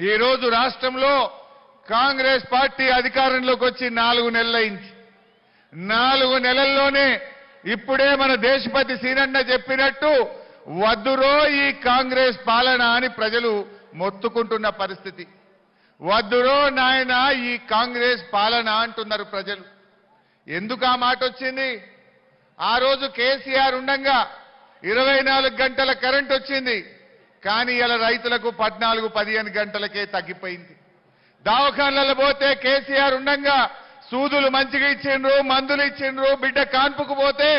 ఈరోజు రాష్ట్రంలో కాంగ్రెస్ పార్టీ అధికారంలోకి వచ్చి నాలుగు నెలలైంది. నాలుగు నెలల్లోనే ఇప్పుడే మన దేశపతి సీనన్న చెప్పినట్టు వద్దురో ఈ కాంగ్రెస్ పాలన అని ప్రజలు మొత్తుకుంటున్న పరిస్థితి. వద్దురో నాయన ఈ కాంగ్రెస్ పాలన అంటున్నారు ప్రజలు. ఎందుకు ఆ మాట వచ్చింది? ఆ రోజు కేసీఆర్ ఉండంగా ఇరవై నాలుగు గంటల కరెంట్ వచ్చింది. కానీ ఇలా రైతులకు పద్నాలుగు పదిహేను గంటలకే తగ్గిపోయింది. దవాఖానలలో పోతే కేసీఆర్ ఉండంగా సూదులు మంచిగా ఇచ్చిండ్రు మందులు ఇచ్చిండ్రు బిడ్డ కాన్పుకు పోతే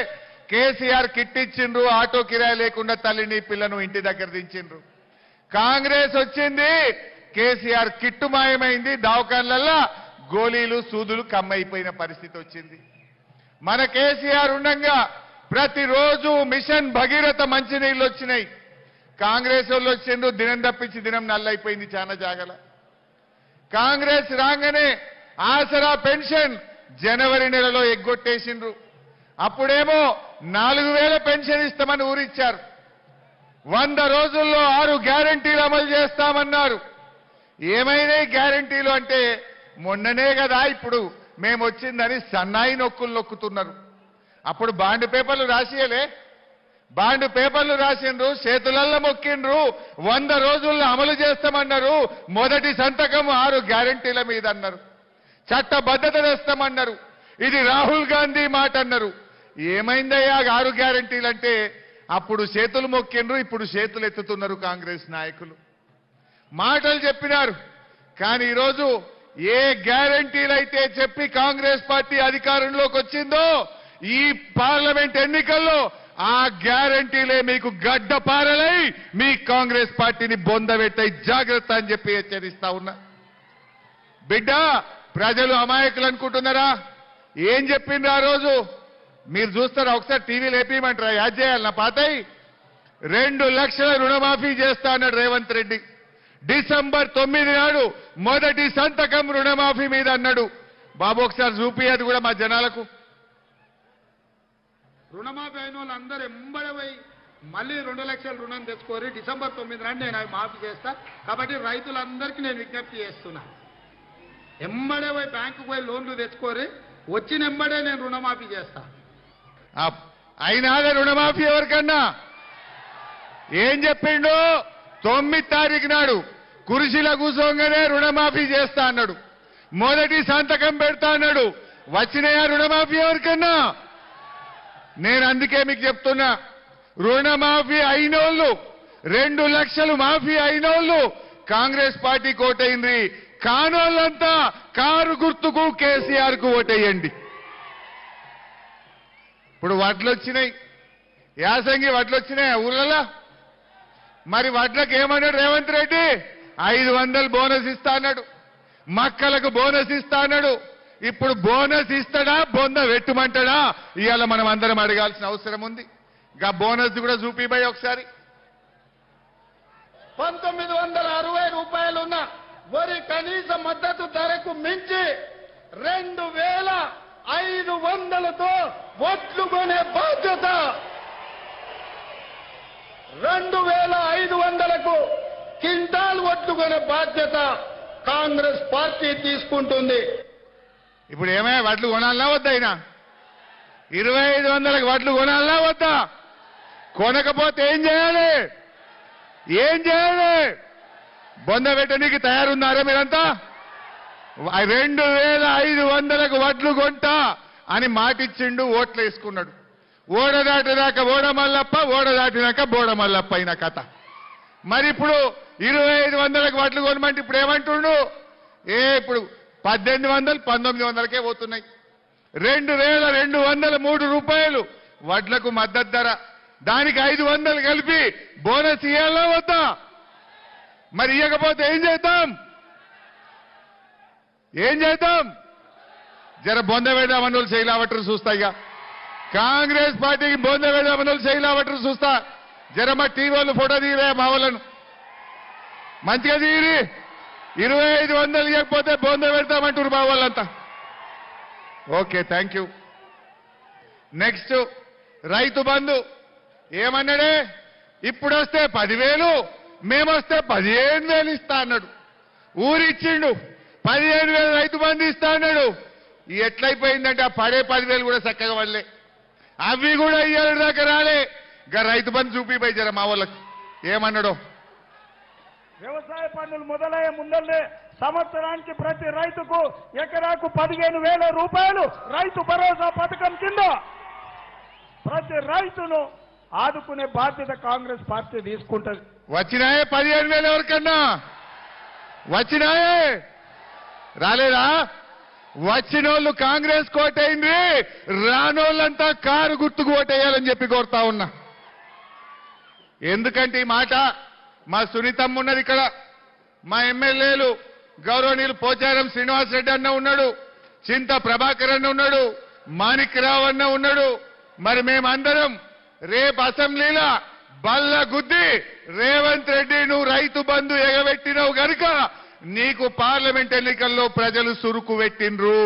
కేసీఆర్ కిట్ ఇచ్చిండ్రు ఆటో కిరాయి లేకుండా తల్లిని పిల్లను ఇంటి దగ్గర దించిండ్రు. కాంగ్రెస్ వచ్చింది కేసీఆర్ కిట్టు మాయమైంది దవాఖానలల్లా గోళీలు సూదులు కమ్మైపోయిన పరిస్థితి వచ్చింది. మన కేసీఆర్ ఉండంగా ప్రతిరోజు మిషన్ భగీరథ మంచినీళ్ళు వచ్చినాయి. కాంగ్రెస్ వాళ్ళు వచ్చిండ్రు దినం తప్పించి దినం నల్లైపోయింది చాలా జాగల. కాంగ్రెస్ రాగానే ఆసరా పెన్షన్ జనవరి నెలలో ఎగ్గొట్టేసిండ్రు. అప్పుడేమో నాలుగు వేల పెన్షన్ ఇస్తామని ఊరిచ్చారు. వంద రోజుల్లో ఆరు గ్యారంటీలు అమలు చేస్తామన్నారు. ఏమైనా గ్యారంటీలు అంటే మొన్ననే కదా ఇప్పుడు మేము వచ్చిందని సన్నాయి నొక్కులు నొక్కుతున్నారు. అప్పుడు బాండ్ పేపర్లు రాసియలే. బాండ్ పేపర్లు రాసిండ్రు చేతులల్లో మొక్కిండ్రు వంద రోజుల్లో అమలు చేస్తామన్నారు మొదటి సంతకం ఆరు గ్యారంటీల మీద అన్నారు. చట్టబద్ధత తెస్తామన్నారు. ఇది రాహుల్ గాంధీ మాట అన్నారు. ఏమైందయ్యా ఆరు గ్యారంటీలు అంటే అప్పుడు చేతులు మొక్కిండ్రు ఇప్పుడు చేతులు ఎత్తుతున్నారు కాంగ్రెస్ నాయకులు. మాటలు చెప్పినారు. కానీ ఈరోజు ఏ గ్యారంటీలు అయితే చెప్పి కాంగ్రెస్ పార్టీ అధికారంలోకి వచ్చిందో ఈ పార్లమెంట్ ఎన్నికల్లో ఆ గ్యారంటీలే మీకు గడ్డపారలై మీ కాంగ్రెస్ పార్టీని బొందబెట్టాయి. జాగ్రత్త అని చెప్పి హెచ్చరిస్తా ఉన్నా. బిడ్డ ప్రజలు అమాయకులు అనుకుంటున్నారా? ఏం చెప్పిండ్రు ఆ రోజు? మీరు చూస్తారా ఒకసారి టీవీ లేపేయమంటారా? యాద్ చేయాలి నా పాతయి. రెండు లక్షల రుణమాఫీ చేస్తా అన్నాడు రేవంత్ రెడ్డి. డిసెంబర్ తొమ్మిది నాడు మొదటి సంతకం రుణమాఫీ మీద అన్నాడు. బాబు ఒకసారి చూపియదు కూడా మా జనాలకు. రుణమాఫీ అయిన వాళ్ళు అందరూ ఎంబడి మళ్ళీ రెండు లక్షల రుణం తెచ్చుకోరి డిసెంబర్ తొమ్మిది నాడు నేను అవి మాఫీ చేస్తా. కాబట్టి రైతులందరికీ నేను విజ్ఞప్తి చేస్తున్నా. ఎంబడే పోయి బ్యాంకుకు పోయి లోన్లు తెచ్చుకోరి వచ్చిన ఎంబడే నేను రుణమాఫీ చేస్తా. అయినా అయినాదే రుణమాఫీ ఎవరికన్నా? ఏం చెప్పిండు? తొమ్మిది తారీఖు నాడు కురిసిల కూసోగానే రుణమాఫీ చేస్తా అన్నాడు. మొదటి సంతకం పెడతా అన్నాడు. వచ్చినాయా రుణమాఫీ ఎవరికన్నా? నేను అందుకే మీకు చెప్తున్నా రుణమాఫీ అయినోళ్ళు రెండు లక్షలు మాఫీ అయినోళ్ళు కాంగ్రెస్ పార్టీకి ఓటైంది కానోళ్ళంతా కారు గుర్తుకు కేసీఆర్కు ఓటేయండి. ఇప్పుడు వడ్లు వచ్చినాయి యాసంగి వడ్లు వచ్చినాయి ఊర్లలో? మరి వడ్లకు ఏమన్నాడు రేవంత్ రెడ్డి? ఐదు వందలు బోనస్ ఇస్తా అన్నాడు. మక్కలకు బోనస్ ఇస్తా అన్నాడు. ఇప్పుడు బోనస్ ఇస్తాడా? బొంద వెట్టుమంటాడా ఇవాళ మనం అందరం అడగాల్సిన అవసరం ఉంది. ఇంకా బోనస్ కూడా చూపిపోయి ఒకసారి. పంతొమ్మిది వందల అరవై రూపాయలున్న వరి కనీస మద్దతు ధరకు మించి రెండు వేల ఐదు వందలతో ఒట్లు కొనే బాధ్యత రెండు వేల ఐదు వందలకు కింటాల్ ఒట్లు కొనే బాధ్యత కాంగ్రెస్ పార్టీ తీసుకుంటుంది. ఇప్పుడు ఏమైనా వడ్లు కొనాలనా వద్దా అయినా? ఇరవై ఐదు వందలకు వడ్లు కొనాలనా వద్దా? కొనకపోతే ఏం చేయాలి? ఏం చేయాలి? బొంద పెట్టడానికి తయారున్నారా మీరంతా? రెండు వేల ఐదు వందలకు వడ్లు కొంటా అని మాటిచ్చిండు ఓట్లు వేసుకున్నాడు. ఓడ దాటినాక ఓడ ఓడ దాటినాక బోడ అయిన కథ. మరి ఇప్పుడు ఇరవై ఐదు వందలకు వడ్లు కొనమంటే ఇప్పుడు ఏమంటుండు? ఏ ఇప్పుడు పద్దెనిమిది వందలు పంతొమ్మిది వందలకే పోతున్నాయి. రెండు వేల రెండు వందల మూడు రూపాయలు వడ్లకు మద్దతు ధర. దానికి ఐదు వందలు కలిపి బోనస్ ఇవ్వాలా వద్దా? మరి ఇవ్వకపోతే ఏం చేద్దాం? ఏం చేద్దాం? జర బొంద వేద్దామని వాళ్ళు చేయలేవటరు చూస్తా ఇక. కాంగ్రెస్ పార్టీకి బొంద వేద్దామని వాళ్ళు చూస్తా. జర మా టీవీ ఫోటో తీరే మా వాళ్ళను? మంచిగా తీరి ఇరవై ఐదు వందలు ఇవ్వకపోతే బొంద పెడతామంటారు బాబు వాళ్ళంతా. Okay thank you next Rythu Bandhu. ఏమన్నాడే? ఇప్పుడు వస్తే పదివేలు మేమొస్తే పదిహేను వేలు ఇస్తా అన్నాడు. ఊరిచ్చిండు పదిహేను వేలు రైతు బంధు ఇస్తా అన్నాడు. ఎట్లయిపోయిందంటే ఆ పడే పదివేలు కూడా చక్కగా వల్లే అవి కూడా ఇయ్యాలి దాకా రాలే. ఇక రైతు బంధు చూపిపోయి జర మా వాళ్ళకి. ఏమన్నాడో? వ్యవసాయ పన్నులు మొదలయ్యే ముందల్లే సంవత్సరానికి ప్రతి రైతుకు ఎకరాకు పదిహేను వేల రూపాయలు రైతు భరోసా పథకం కింద ప్రతి రైతును ఆదుకునే బాధ్యత కాంగ్రెస్ పార్టీ తీసుకుంటది. వచ్చినాయే పదిహేను వేలు ఎవరికన్నా? వచ్చినాయే? రాలేదా? వచ్చినోళ్ళు కాంగ్రెస్ కోటైంది రానోళ్ళంతా కారు గుర్తుకు ఓటేయాలని చెప్పి కోరుతా ఉన్నా. ఎందుకంటే ఈ మాట మా సునీతమ్మ ఉన్నది ఇక్కడ. మా ఎమ్మెల్యేలు గౌరవనీయులు పోచారం శ్రీనివాస్ రెడ్డి అన్న ఉన్నాడు చింత ప్రభాకర్ అన్న ఉన్నాడు మాణిక్ రావు అన్న ఉన్నాడు. మరి మేమందరం రేపు అసెంబ్లీలో బల్ల గుద్ది రేవంత్ రెడ్డి నువ్వు రైతు బంధు ఎగబెట్టినవు గనుక నీకు పార్లమెంట్ ఎన్నికల్లో ప్రజలు సురుకు పెట్టిండ్రు.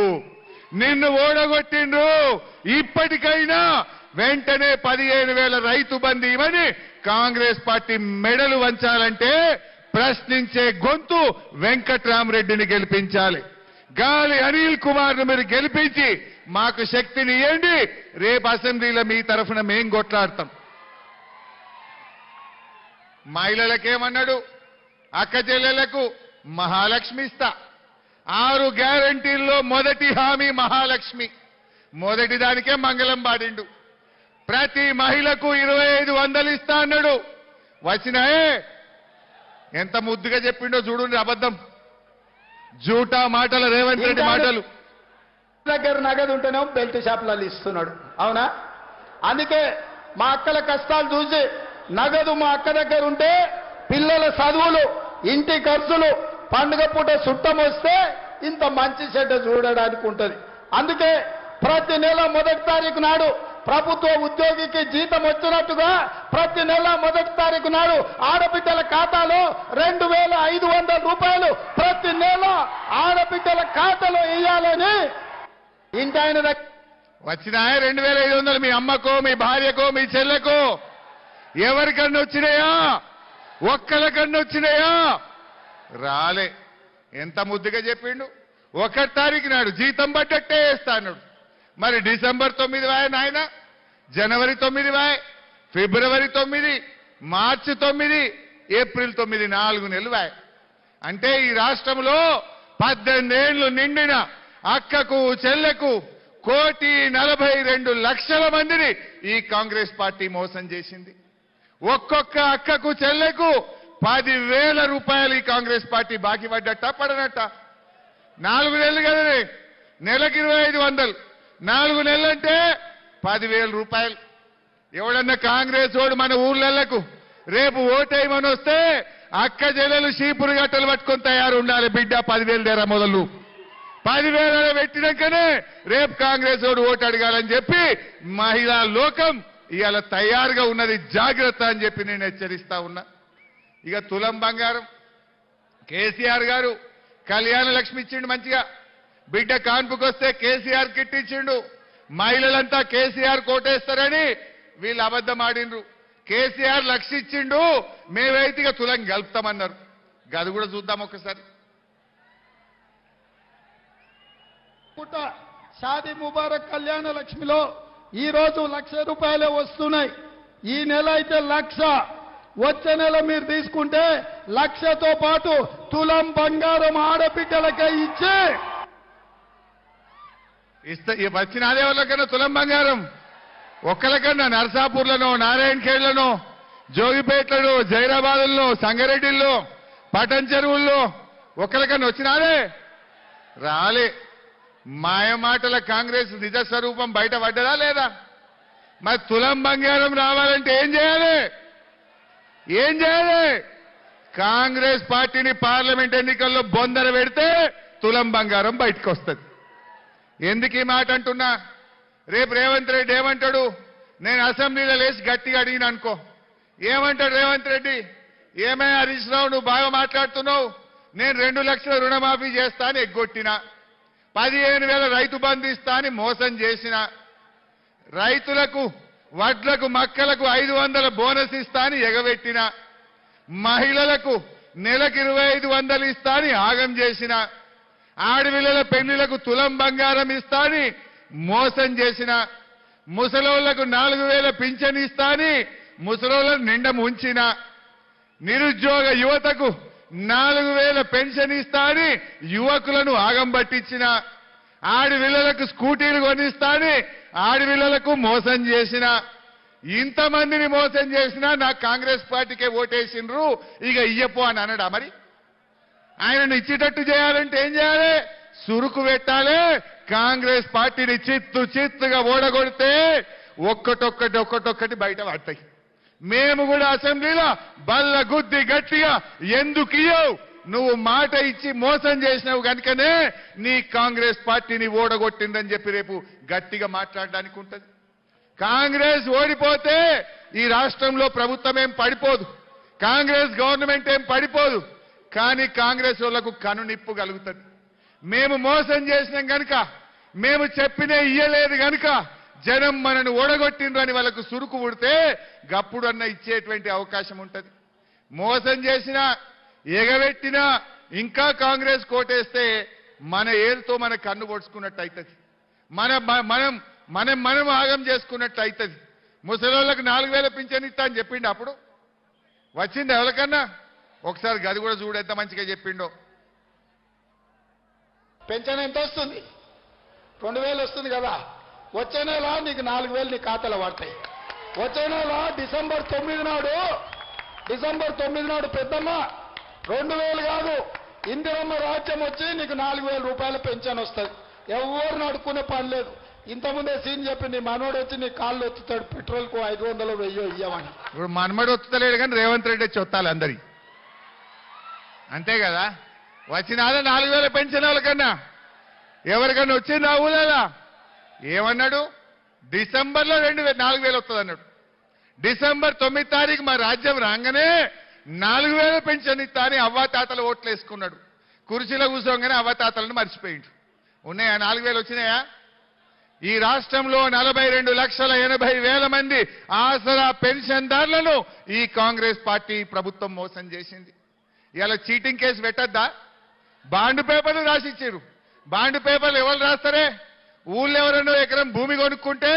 నిన్ను ఓడగొట్టిండ్రు. ఇప్పటికైనా వెంటనే పదిహేను వేల రైతు బంధు ఇవ్వని కాంగ్రెస్ పార్టీ మెడలు వంచాలంటే ప్రశ్నించే గొంతు వెంకట్రామరెడ్డిని గెలిపించాలి. గాలి అనిల్ కుమార్ను మీరు గెలిపించి మాకు శక్తిని ఇవ్వండి రేపు అసెంబ్లీలో మీ తరఫున మేం కొట్లాడతాం. మహిళలకేమన్నాడు? అక్క చెల్లెలకు మహాలక్ష్మి ఇస్తా. ఆరు గ్యారంటీల్లో మొదటి హామీ మహాలక్ష్మి. మొదటి దానికే మంగళం పాడిండు. ప్రతి మహిళకు ఇరవై ఐదు వందలు ఇస్తా అన్నాడు. వచ్చినాయే ఎంత ముద్దుగా చెప్పిండో చూడండి అబద్ధం. జూటా మాటల రేవంత్ రెడ్డి మాటలు. దగ్గర నగదు ఉంటేనేమో బెల్ట్ షాపులలో ఇస్తున్నాడు. అవునా? అందుకే మా అక్కల కష్టాలు చూసి నగదు మా అక్క దగ్గర ఉంటే పిల్లల చదువులు ఇంటి ఖర్చులు పండుగ పూట చుట్టం వస్తే ఇంత మంచి చెడ్డ చూడడానికి ఉంటది అందుకే ప్రతి నెల మొదటి తారీఖు నాడు ప్రభుత్వ ఉద్యోగికి జీతం వచ్చినట్టుగా ప్రతి నెల మొదటి తారీఖు నాడు ఆడబిడ్డల ఖాతాలో రెండు వేల ఐదు వందల రూపాయలు ప్రతి నెల ఆడబిడ్డల ఖాతాలో వేయాలని ఇంకా ఆయన దగ్గర రెండు వేల ఐదు వందలు మీ అమ్మకో మీ భార్యకో మీ చెల్లెకో. ఎవరికన్నా వచ్చినాయా? ఒక్కరికన్నా వచ్చినాయా? రాలే. ఎంత ముద్దుగా చెప్పిండు? ఒకటి తారీఖు నాడు జీతం పడ్డట్టే వేస్తా మరి డిసెంబర్ తొమ్మిది వాయ నాయన? జనవరి తొమ్మిది వాయ? ఫిబ్రవరి తొమ్మిది? మార్చి తొమ్మిది? ఏప్రిల్ తొమ్మిది? నాలుగు నెలలు వాయ. అంటే ఈ రాష్ట్రంలో పద్దెనిమిదేళ్ళు నిండిన అక్కకు చెల్లెకు కోటి నలభై రెండు లక్షల మందిని ఈ కాంగ్రెస్ పార్టీ మోసం చేసింది. ఒక్కొక్క అక్కకు చెల్లెకు పదివేల రూపాయలు ఈ కాంగ్రెస్ పార్టీ బాకీ పడ్డట్ట పడనట్ట నాలుగు నెలలు కదనే? నెలకి ఇరవై ఐదు వందలు. నాలుగు నెలలంటే పదివేల రూపాయలు. ఎవడన్నా కాంగ్రెస్ వాడు మన ఊర్లలకు రేపు ఓటేయమని వస్తే అక్క చెల్లెలు షీపురు గట్టలు పట్టుకొని తయారు ఉండాలి బిడ్డ పదివేలు దేరా మొదలు. పదివేల పెట్టినాకనే రేపు కాంగ్రెస్ ఓడు ఓటు అడగాలని చెప్పి మహిళా లోకం ఇవాళ తయారుగా ఉన్నది జాగ్రత్త అని చెప్పి నేను హెచ్చరిస్తా ఉన్నా. ఇక తులం బంగారం కేసీఆర్ గారు కళ్యాణ లక్ష్మి ఇచ్చిండు మంచిగా. బిడ్డ కాన్పుకి వస్తే కేసీఆర్ కిట్ ఇచ్చిండు మహిళలంతా కేసీఆర్ కోటేస్తారని వీళ్ళు అబద్ధం ఆడిండ్రు. కేసీఆర్ లక్ష ఇచ్చిండు మేమైతే ఇక తులం గలుపుతామన్నారు. గది కూడా చూద్దాం ఒకసారి పుట్ట షాది ముబారక్ కళ్యాణ లక్ష్మిలో ఈ రోజు లక్ష రూపాయలే వస్తున్నాయి. ఈ నెల అయితే లక్ష. వచ్చే నెల మీరు తీసుకుంటే లక్షతో పాటు తులం బంగారం ఆడబిడ్డలకే ఇచ్చి ఇస్తే వచ్చిన అదే వాళ్ళకన్నా తులం బంగారం. ఒక్కలకన్నా నర్సాపూర్లను నారాయణఖేడ్లను జోగిపేట్లను జైరాబాదుల్లో సంగారెడ్డిల్లో పటన్ చెరువుల్లో ఒక్కలకన్నా వచ్చినారే రాలే. మాయమాటల కాంగ్రెస్ నిజ స్వరూపం బయట పడ్డదా లేదా? మరి తులం బంగారం రావాలంటే ఏం చేయాలి? ఏం చేయాలి? కాంగ్రెస్ పార్టీని పార్లమెంట్ ఎన్నికల్లో బొందర పెడితే తులం బంగారం బయటకు వస్తుంది ఎందుకు ఈ మాట అంటున్నా? రేపు రేవంత్ రెడ్డి ఏమంటాడు? నేను అసెంబ్లీలో లేచి గట్టిగా అడిగిన అనుకో. ఏమంటాడు రేవంత్ రెడ్డి? ఏమే హరీష్ రావు నువ్వు బాగా మాట్లాడుతున్నావు. నేను రెండు లక్షల రుణమాఫీ చేస్తా అని ఎగ్గొట్టిన. పదిహేను వేల రైతు బంధు ఇస్తా అని మోసం చేసిన. రైతులకు వడ్లకు మక్కలకు ఐదు వందల బోనస్ ఇస్తా అని ఎగబెట్టిన. మహిళలకు నెలకు ఇరవై ఐదు వందలు ఇస్తా అని ఆగం చేసిన. ఆడపిల్లల పెళ్ళిలకు తులం బంగారం ఇస్తా అని మోసం చేసిన ముసలోళ్ళకు నాలుగు వేల పింఛన్ ఇస్తా అని ముసలోళ్ళను నిండ ముంచిన నిరుద్యోగ యువతకు నాలుగు వేల పెన్షన్ ఇస్తా అని యువకులను ఆగం పట్టించిన ఆడపిల్లలకు స్కూటీలు కొనిస్తా అని ఆడపిల్లలకు మోసం చేసిన ఇంతమందిని మోసం చేసినా నాకు కాంగ్రెస్ పార్టీకే ఓటేసిండ్రు ఇక ఇయ్యపో అని అనడా మరి? ఆయనను ఇచ్చేటట్టు చేయాలంటే ఏం చేయాలి? సురుకు పెట్టాలి. కాంగ్రెస్ పార్టీని చిత్తు చిత్తుగా ఓడగొడితే ఒక్కటొక్కటి ఒక్కటొక్కటి బయట పడతాయి. మేము కూడా అసెంబ్లీలో బల్ల గుద్ది గట్టిగా ఎందుకు ఇయ్యవు? నువ్వు మాట ఇచ్చి మోసం చేసినావు కనుకనే నీ కాంగ్రెస్ పార్టీని ఓడగొట్టిందని చెప్పి రేపు గట్టిగా మాట్లాడడానికి ఉంటుంది. కాంగ్రెస్ ఓడిపోతే ఈ రాష్ట్రంలో ప్రభుత్వం ఏం పడిపోదు. కాంగ్రెస్ గవర్నమెంట్ ఏం పడిపోదు. కానీ కాంగ్రెస్ వాళ్ళకు కనునిప్పు కలుగుతుంది. మేము మోసం చేసినాం కనుక మేము చెప్పినే ఇయ్యలేదు కనుక జనం మనను ఓడగొట్టిండ్రని వాళ్ళకు సురుకు పుడితే గప్పుడన్నా ఇచ్చేటువంటి అవకాశం ఉంటుంది. మోసం చేసినా ఎగబెట్టినా ఇంకా కాంగ్రెస్ కోటేస్తే మన ఏరుతో మన కన్ను పొడుచుకున్నట్టు అవుతుంది మన మనం మనం మనం ఆగం చేసుకున్నట్టు అవుతుంది ముసలోళ్ళకి నాలుగు వేల పింఛన్ ఇస్తా అని చెప్పిండు అప్పుడు? వచ్చింది ఎవరికన్నా? ఒకసారి గది కూడా చూడు ఎంత మంచిగా చెప్పిండో. పెన్షన్ ఎంత వస్తుంది? రెండు వేలు వస్తుంది కదా. వచ్చే నెల నీకు నాలుగు వేలు నీ ఖాతాలో పడతాయి. వచ్చే నెల డిసెంబర్ తొమ్మిది నాడు డిసెంబర్ తొమ్మిది నాడు పెద్దమ్మ రెండు వేలు కాదు ఇందిరమ్మ రాజ్యం వచ్చి నీకు నాలుగు వేల రూపాయల పెన్షన్ వస్తుంది. ఎవరు అడుక్కునే పని లేదు. ఇంతకుముందే సీన్ చెప్పి నీ మనోడు వచ్చి నీ కాళ్ళు ఎత్తుతాడు పెట్రోల్కు ఐదు వందలు వెయ్యో ఇయ్యమని. ఇప్పుడు మనమడు వస్తలేడు కానీ రేవంత్ రెడ్డి వచ్చి వత్తాలి అందరి. అంతే కదా? వచ్చినాదా నాలుగు వేల పెన్షన్ వాళ్ళకన్నా ఎవరికన్నా వచ్చింది ఆ ఊళ్ళలా? ఏమన్నాడు? డిసెంబర్లో రెండు నాలుగు వేలు వస్తుంది అన్నాడు డిసెంబర్ తొమ్మిది తారీఖు మా రాజ్యం రాగానే నాలుగు వేల పెన్షన్ ఇస్తా అని అవ్వాతాతలు ఓట్లు వేసుకున్నాడు. కుర్చీలో కూర్చోగానే అవ్వాతాతలను మర్చిపోయిండు ఉన్నాయా? నాలుగు వేలు వచ్చినాయా? ఈ రాష్ట్రంలో నలభై రెండు లక్షల ఎనభై వేల మంది ఆసరా పెన్షన్దారులను ఈ కాంగ్రెస్ పార్టీ ప్రభుత్వం మోసం చేసింది. ఇలా చీటింగ్ కేసు పెట్టద్దా? బాండ్ పేపర్లు రాసిచ్చారు. బాండ్ పేపర్లు ఎవరు రాస్తారే? ఊళ్ళో ఎవరన్నా ఎకరం భూమి కొనుక్కుంటే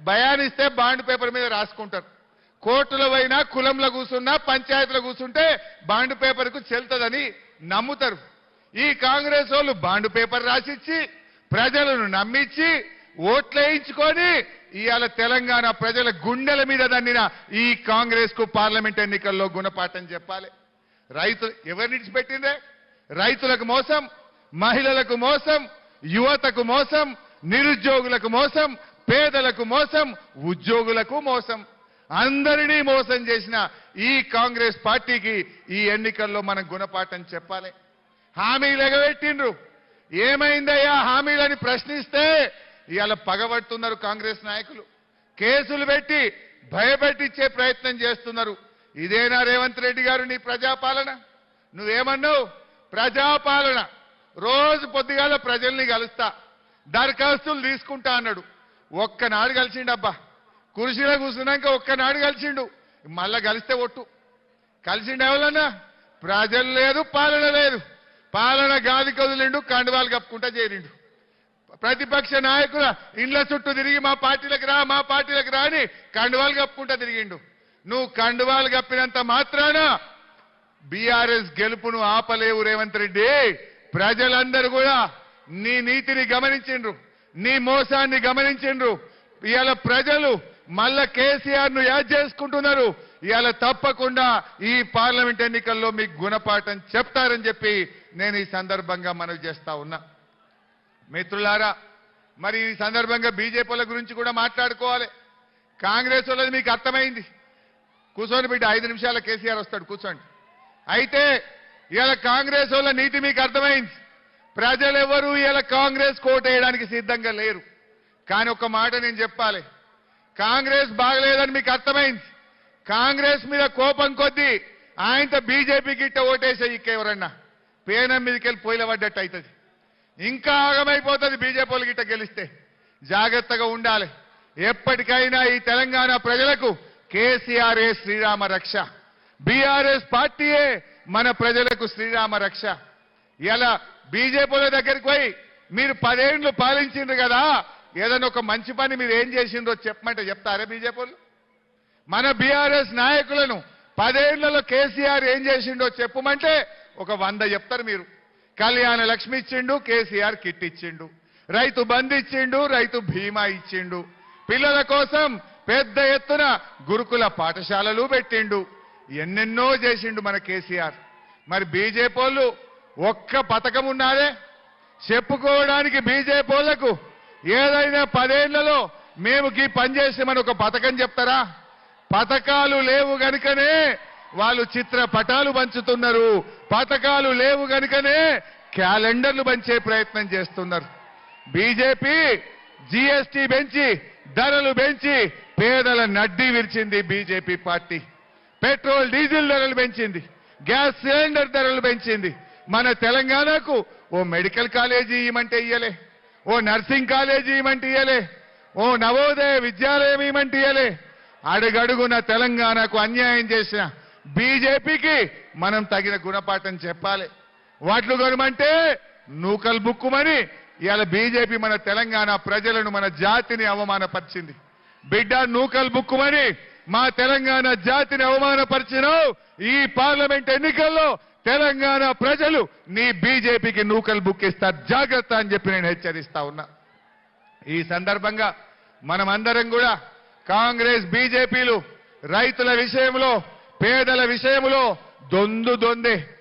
భయానిస్తే బాండ్ పేపర్ మీద రాసుకుంటారు. కోర్టులో పోయినా కులంలో కూర్చున్నా పంచాయతీలో కూర్చుంటే బాండ్ పేపర్కు చెల్తదని నమ్ముతారు. ఈ కాంగ్రెస్ వాళ్ళు బాండ్ పేపర్ రాసిచ్చి ప్రజలను నమ్మించి ఓట్లేయించుకొని ఇవాళ తెలంగాణ ప్రజల గుండెల మీద దన్నిన ఈ కాంగ్రెస్కు పార్లమెంట్ ఎన్నికల్లో గుణపాఠం చెప్పాలి. రైతు ఎవరిని విడిచిపెట్టిందే రైతులకు మోసం మహిళలకు మోసం యువతకు మోసం నిరుద్యోగులకు మోసం పేదలకు మోసం ఉద్యోగులకు మోసం. అందరినీ మోసం చేసిన ఈ కాంగ్రెస్ పార్టీకి ఈ ఎన్నికల్లో మనం గుణపాఠం చెప్పాలి. హామీలు ఎగబెట్టిండ్రు ఏమైందయ్యా హామీలని ప్రశ్నిస్తే ఇవాళ పగబడుతున్నారు కాంగ్రెస్ నాయకులు. కేసులు పెట్టి భయపెట్టించే ప్రయత్నం చేస్తున్నారు. ఇదేనా రేవంత్ రెడ్డి గారు నీ ప్రజాపాలన? నువ్వేమన్నావు? ప్రజాపాలన. రోజు పొద్దుగాల ప్రజల్ని కలుస్తా. దరఖాస్తులు తీసుకుంటా అన్నాడు. ఒక్కనాడు కలిసిండబ్బా కురిసిలో కూర్చున్నాక ఒక్కనాడు కలిసిండు. మళ్ళా కలిస్తే ఒట్టు. కలిసిండు ఎవరన్నా? ప్రజలు లేదు పాలన లేదు. పాలన గాది కదిలిండు కండువాలు కప్పుకుంటా చేరిండు. ప్రతిపక్ష నాయకుల ఇండ్ల చుట్టూ తిరిగి మా పార్టీలకు రా మా పార్టీలకు రా అని కండువాలు కప్పుకుంటా తిరిగిండు. నువ్వు కండువాలు కప్పినంత మాత్రాన బీఆర్ఎస్ గెలుపును ఆపలేవు రేవంత్ రెడ్డి. ప్రజలందరూ కూడా నీ నీతిని గమనించిండ్రు నీ మోసాన్ని గమనించిండ్రు. ఇవాళ ప్రజలు మళ్ళా కేసీఆర్ను యాద్ చేసుకుంటున్నారు. ఇవాళ తప్పకుండా ఈ పార్లమెంట్ ఎన్నికల్లో మీకు గుణపాఠం చెప్తారని చెప్పి నేను ఈ సందర్భంగా మనవి చేస్తా ఉన్నా. మిత్రులారా మరి ఈ సందర్భంగా బీజేపీల గురించి కూడా మాట్లాడుకోవాలి. కాంగ్రెస్ వాళ్ళది మీకు అర్థమైంది. కూర్చొని బిడ్డ ఐదు నిమిషాల కేసీఆర్ వస్తాడు కూర్చోండి అయితే ఇవాళ కాంగ్రెస్ వాళ్ళ నీతి మీకు అర్థమైంది. ప్రజలు ఎవరు ఇలా కాంగ్రెస్ కోటేయడానికి సిద్ధంగా లేరు. కానీ ఒక మాట నేను చెప్పాలి. కాంగ్రెస్ బాగలేదని మీకు అర్థమైంది. కాంగ్రెస్ మీద కోపం కొద్దీ ఆయనతో బీజేపీ గిట్ట ఓటేసే ఇక్క ఎవరన్నా? పేనం మీదకి వెళ్ళి పడ్డట్టు అవుతుంది ఇంకా ఆగమైపోతుంది బీజేపీ వాళ్ళ గిట్ట గెలిస్తే. జాగ్రత్తగా ఉండాలి. ఎప్పటికైనా ఈ తెలంగాణ ప్రజలకు కేసీఆర్ఏ శ్రీరామ రక్ష? బీఆర్ఎస్ పార్టీయే మన ప్రజలకు శ్రీరామ రక్ష? ఇలా బీజేపీల దగ్గరికి పోయి మీరు పదేండ్లు పాలించిండ్రు కదా? ఏదైనా ఒక మంచి పని మీరు ఏం చేసిండ్రో చెప్పమంటే చెప్తారా బీజేపీలు? మన బీఆర్ఎస్ నాయకులను పదేళ్ళలో కేసీఆర్ ఏం చేసిండో చెప్పమంటే ఒక వంద చెప్తారు మీరు. కళ్యాణ లక్ష్మి ఇచ్చిండు కేసీఆర్ కిట్ ఇచ్చిండు. రైతు బంద్ ఇచ్చిండు రైతు బీమా ఇచ్చిండు. పిల్లల కోసం పెద్ద ఎత్తున గురుకుల పాఠశాలలు పెట్టిండు. ఎన్నెన్నో చేసిండు మన కేసీఆర్. మరి బీజేపీ వాళ్ళు ఒక్క పథకం ఉన్నారే చెప్పుకోవడానికి బీజేపీ వాళ్ళకు ఏదైనా పదేళ్ళలో మేము గీ పనిచేసామని ఒక పథకం చెప్తారా? పథకాలు లేవు గనుకనే వాళ్ళు చిత్ర పటాలు పంచుతున్నారు. పథకాలు లేవు గనుకనే క్యాలెండర్లు పంచే ప్రయత్నం చేస్తున్నారు. బీజేపీ జీఎస్టీ పెంచి ధరలు పెంచి పేదల నడ్డి విరిచింది బీజేపీ పార్టీ. పెట్రోల్ డీజిల్ ధరలు పెంచింది. గ్యాస్ సిలిండర్ ధరలు పెంచింది. మన తెలంగాణకు ఓ మెడికల్ కాలేజీ ఇవ్వమంటే ఇయ్యలే. ఓ నర్సింగ్ కాలేజీ ఇవ్వమంటే ఇయ్యలే. ఓ నవోదయ విద్యాలయం ఇవ్వమంటే ఇయ్యలే. అడుగడుగున తెలంగాణకు అన్యాయం చేసిన బీజేపీకి మనం తగిన గుణపాఠం చెప్పాలి. వాట్లు కొనమంటే నూకలు బుక్కుమని ఇవాళ బీజేపీ మన తెలంగాణ ప్రజలను మన జాతిని అవమానపరిచింది. బిడ్డ నూకలు బుక్కుమని మా తెలంగాణ జాతిని అవమానపరిచినావు. ఈ పార్లమెంట్ ఎన్నికల్లో తెలంగాణ ప్రజలు నీ బీజేపీకి నూకలు బుక్కిస్తారు జాగ్రత్త అని చెప్పి నేను హెచ్చరిస్తా ఉన్నా. ఈ సందర్భంగా మనమందరం కూడా కాంగ్రెస్ బీజేపీలు రైతుల విషయంలో పేదల విషయంలో దొందు దొందే.